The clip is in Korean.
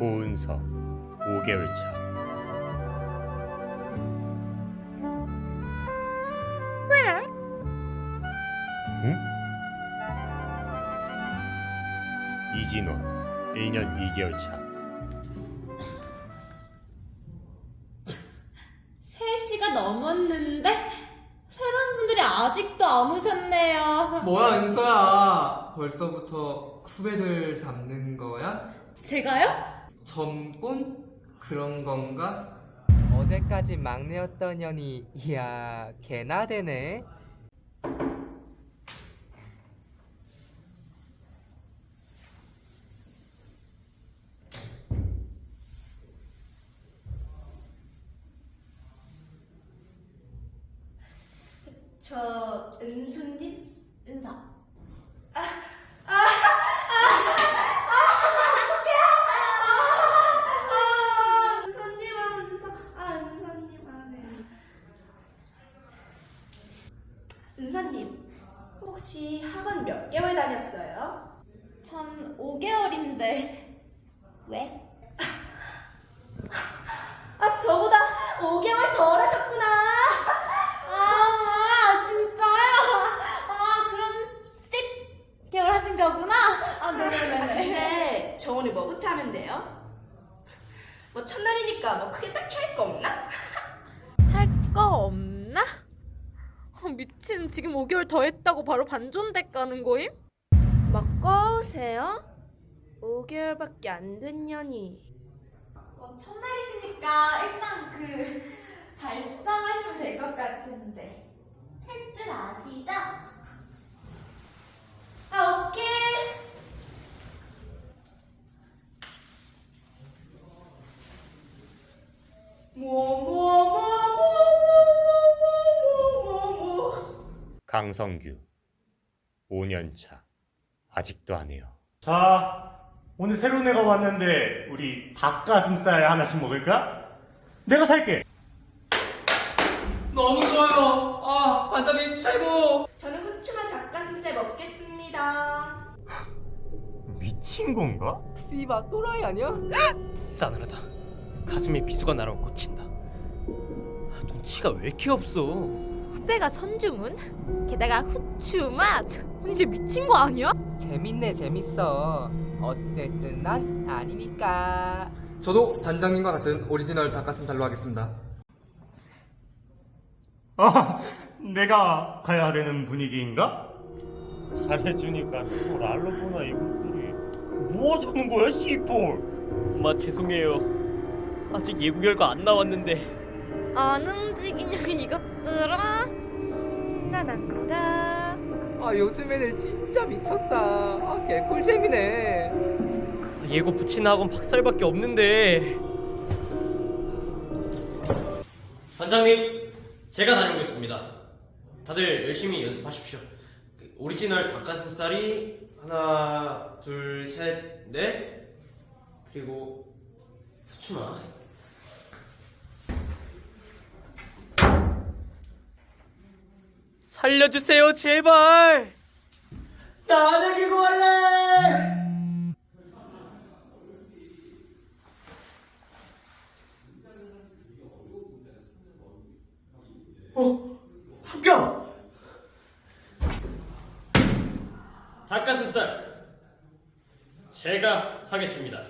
고은서 5개월 차 왜? 응? 이진원 1년 2개월 차 3시가 넘었는데 새로운 분들이 아직도 안 오셨네요. 뭐야 은서야 벌써부터 후배들 잡는 거야? 제가요? 점꾼? 그런 건가? 어제까지 막내였던 년이 이야 개나 되네 저 은수님? 은서. 아, 은서님, 아, 은서, 아, 은서님, 아, 네. 은서님, 혹시 학원 몇 개월 다녔어요? 전 5개월인데 왜? 아, 저보다 5개월 덜 하셨구나. 아, 진짜요? 아, 그럼 10개월 하신 거구나? 아, 네네네네. 근데 저 오늘 뭐부터 하면 돼요? 뭐 첫날이니까 뭐 크게 딱히 할 거 없나? 미친 지금 5개월 더 했다고 바로 반존대 까는 거임? 뭐 꺼오세요? 5개월밖에 안 된 년이. 뭐 첫날이시니까 일단 그 발성하시면 될 것 같은데 할 줄 아시죠? 아, 오케이. 뭐 강성규 5년 차 아직도 안 해요 자, 오늘 새로운 애가 왔는데 우리 닭가슴살 하나씩 먹을까? 내가 살게. 너무 좋아요 아 반장님 최고 저는 후추만 닭가슴살 먹겠습니다. 미친 건가? 씨바 또라이 아니야? 싸늘하다. 가슴에 비수가 날아 꽂힌다. 아, 눈치가 왜 이렇게 없어? 후배가 선주문? 게다가 후추 맛! 아니 이제 미친 거 아니야? 재밌네 재밌어 어쨌든 난 아니니까 저도 반장님과 같은 오리지널 닭가슴살로 하겠습니다 아, 내가 가야 되는 분위기인가? 잘해주니까 또 알로보나 이것들이 뭐 하자는 거야 씨볼 엄마 죄송해요. 아직 예고 결과 안 나왔는데 안 움직이냐 이것들아? 난안 가. 아 요즘 애들 진짜 미쳤다 아 개꿀잼이네 아, 예고 붙이는 학원 박살밖에 없는데. 반장님, 제가 다니고 있습니다. 다들 열심히 연습하십시오. 그 오리지널 닭가슴살이 하나, 둘, 셋, 넷. 그리고 후추만. 살려주세요, 제발! 합격! 닭가슴살 제가 사겠습니다.